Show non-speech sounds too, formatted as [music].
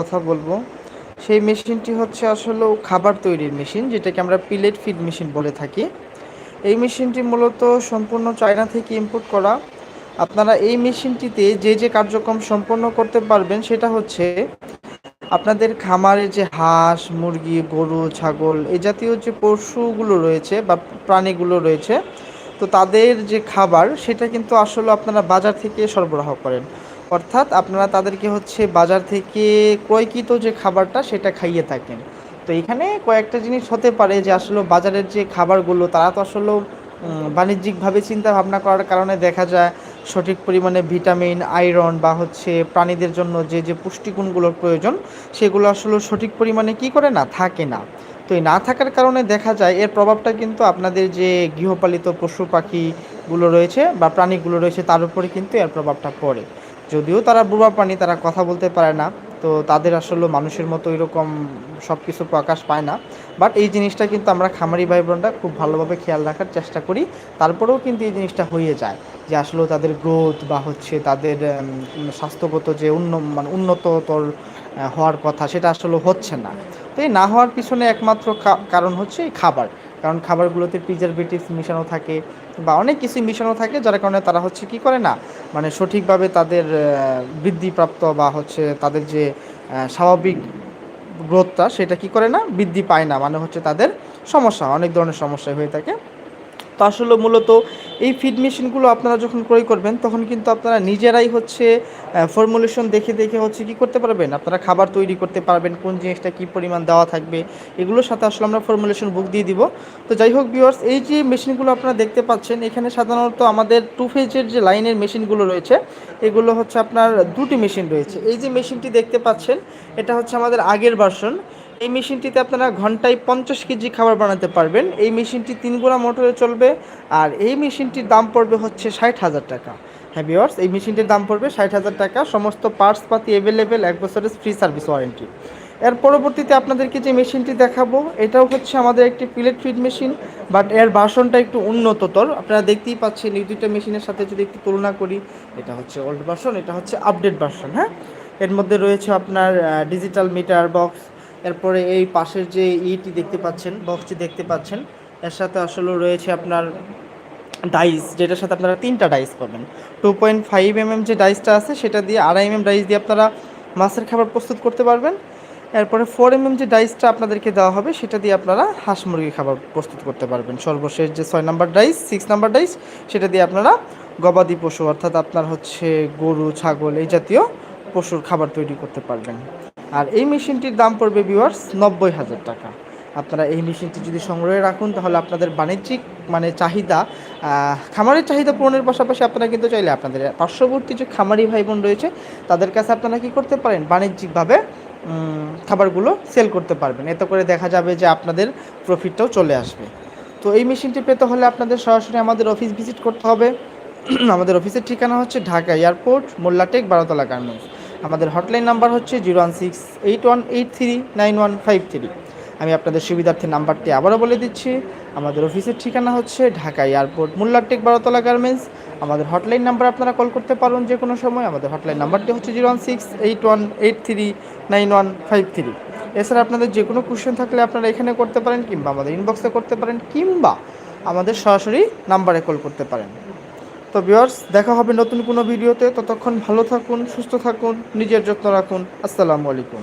কথা বলব। সেই মেশিনটি হচ্ছে আসলে খাবার তৈরির মেশিন, যেটাকে আমরা পিলেট ফিড মেশিন বলে থাকি। এই মেশিনটি মূলত সম্পূর্ণ চায়না থেকে ইম্পোর্ট করা। আপনারা এই মেশিনটিতে যে যে কার্যক্রম সম্পন্ন করতে পারবেন, সেটা হচ্ছে আপনাদের খামারে যে হাঁস, মুরগি, গরু, ছাগল এই জাতীয় যে পশুগুলো রয়েছে বা প্রাণীগুলো রয়েছে, তো তাদের যে খাবার, সেটা কিন্তু আসলে আপনারা বাজার থেকে সরবরাহ করেন। অর্থাৎ আপনারা তাদেরকে হচ্ছে বাজার থেকে ক্রয়কৃত যে খাবারটা সেটা খাইয়ে থাকেন। তো এখানে কয়েকটা জিনিস হতে পারে যে আসলে বাজারের যে খাবারগুলো, তারা তো আসলে বাণিজ্যিকভাবে চিন্তা ভাবনা করার কারণে দেখা যায় সঠিক পরিমাণে ভিটামিন, আয়রন বা হচ্ছে প্রাণীদের জন্য যে যে পুষ্টিগুণগুলোর প্রয়োজন, সেগুলো আসলে সঠিক পরিমাণে কি করে না, থাকে না। তো এই না থাকার কারণে দেখা যায় এর প্রভাবটা কিন্তু আপনাদের যে গৃহপালিত পশু পাখিগুলো রয়েছে বা প্রাণীগুলো রয়েছে, তার উপরে কিন্তু এর প্রভাবটা পড়ে। যদিও তারা বুড়া প্রাণী তারা কথা বলতে পারে না। তো তাদের আসলে মানুষের মতো এরকম সব কিছু প্রকাশ পায় না। বাট এই জিনিসটা কিন্তু আমরা খামারি ভাই বোনরা খুব ভালোভাবে খেয়াল রাখার চেষ্টা করি। তারপরেও কিন্তু এই জিনিসটা হয়ে যায় যে আসলে তাদের গ্রোথ বা হচ্ছে তাদের স্বাস্থ্যগত যে উন্ন মানে উন্নততর হওয়ার কথা সেটা আসলে হচ্ছে না। তো এই না হওয়ার পিছনে একমাত্র কারণ হচ্ছে খাবার। কারণ খাবারগুলোতে প্রিজারভেটিভস মিশানো থাকে। বা অনেক কিছু মিশানো থাকে, যার কারণে তারা হচ্ছে কি করে না মানে সঠিকভাবে তাদের বৃদ্ধিপ্রাপ্ত বা হচ্ছে তাদের যে স্বাভাবিক গ্রোথটা সেটা কি করে না, বৃদ্ধি পায় না মানে হচ্ছে তাদের সমস্যা, অনেক ধরনের সমস্যা হয়ে থাকে। তো আসলে মূলত এই ফিড মেশিনগুলো আপনারা যখন ক্রয় করবেন, তখন কিন্তু আপনারা নিজেরাই হচ্ছে ফর্মুলেশন দেখে দেখে হচ্ছে কি করতে পারবেন? আপনারা খাবার তৈরি করতে পারবেন, কোন জিনিসটা কী পরিমাণ দেওয়া থাকবে? এগুলোর সাথে আসলে আমরা ফর্মুলেশন বুক দিয়ে দিব। তো যাই হোক ভিওয়ার্স এই যে মেশিনগুলো আপনারা দেখতে পাচ্ছেন, এখানে সাধারণত আমাদের টু ফেজের যে লাইনের মেশিনগুলো রয়েছে, এগুলো হচ্ছে আপনার দুটি মেশিন রয়েছে। এই যে মেশিনটি দেখতে পাচ্ছেন, এটা হচ্ছে আমাদের আগের ভার্সন এই মেশিনটিতে আপনারা ঘন্টায় পঞ্চাশ কেজি খাবার বানাতে পারবেন। এই মেশিনটি তিন গোড়া মোটরে চলবে আর এই মেশিনটির দাম পড়বে হচ্ছে ষাট হাজার টাকা। হ্যাঁ এই মেশিনটির দাম পড়বে ষাট হাজার টাকা। সমস্ত পার্টস পাতি অ্যাভেলেবেল এক বছরের ফ্রি সার্ভিস ওয়ারেন্টি এর পরবর্তীতে আপনাদেরকে যে মেশিনটি দেখাবো, এটাও হচ্ছে আমাদের একটি প্লেট ফিড মেশিন বাট এর ভার্সনটা একটু উন্নততর। আপনারা দেখতেই পাচ্ছেন এই দুইটা মেশিনের সাথে যদি একটু তুলনা করি, এটা হচ্ছে ওল্ড ভার্সন এটা হচ্ছে আপডেট ভার্সন হ্যাঁ? এর মধ্যে রয়েছে আপনার ডিজিটাল মিটার বক্স এরপরে এই পাশের যে ইটি দেখতে পাচ্ছেন, বক্সটি দেখতে পাচ্ছেন, এর সাথে আসলে রয়েছে আপনার ডাইস, যেটার সাথে আপনারা তিনটা ডাইস পাবেন। টু পয়েন্ট ফাইভ এমএম যে ডাইসটা আছে, সেটা দিয়ে আড়াই এমএম ডাইস দিয়ে আপনারা মাছের খাবার প্রস্তুত করতে পারবেন। এরপরে ফোর এমএম যে ডাইসটা আপনাদেরকে দেওয়া হবে, সেটা দিয়ে আপনারা হাঁস মুরগি খাবার প্রস্তুত করতে পারবেন। সর্বশেষ যে ছয় number dice six number dice, সেটা দিয়ে আপনারা গবাদি পশু, অর্থাৎ আপনার হচ্ছে গরু, ছাগল, এই জাতীয় পশুর খাবার তৈরি করতে পারবেন। আর এই মেশিনটির দাম পড়বে ভিউয়ার্স নব্বই হাজার টাকা। আপনারা এই মেশিনটি যদি সংগ্রহে রাখুন, তাহলে আপনাদের বাণিজ্যিক মানে চাহিদা খামারের চাহিদা পূরণের পাশাপাশি আপনারা কিন্তু চাইলে আপনাদের পার্শ্ববর্তী যে খামারি ভাই বোন রয়েছে, তাদের কাছে আপনারা কি করতে পারেন? বাণিজ্যিকভাবে খাবারগুলো সেল করতে পারবেন। এতে করে দেখা যাবে যে আপনাদের প্রফিটটাও চলে আসবে। তো এই মেশিনটি পেতে হলে আপনাদের সরাসরি আমাদের অফিস ভিজিট করতে হবে। [clears throat] আমাদের অফিসের ঠিকানা হচ্ছে ঢাকা এয়ারপোর্ট মোল্লাটেক বারোতলা গার্মেন্টস। আমাদের হটলাইন নাম্বার হচ্ছে zero one six eight one eight three nine one five three আমি আপনাদের সুবিধার্থে নাম্বারটি আবারও বলে দিচ্ছি। আমাদের অফিসের ঠিকানা হচ্ছে ঢাকা এয়ারপোর্ট মোল্লারটেক বারোতলা গার্মেন্টস। আমাদের হটলাইন নাম্বার আপনারা কল করতে পারেন যে কোনো সময়। আমাদের হটলাইন নাম্বারটি হচ্ছে zero one six eight one eight three nine one five three এছাড়া আপনাদের যে কোনো কোশ্চেন থাকলে আপনারা এখানে করতে পারেন কিংবা আমাদের ইনবক্সে করতে পারেন কিংবা আমাদের সরাসরি নাম্বারে কল করতে পারেন। তো ভিউয়ার্স দেখা হবে নতুন কোনো ভিডিওতে। ততক্ষণ ভালো থাকুন, সুস্থ থাকুন, নিজের যত্ন রাখুন। আসসালামু আলাইকুম।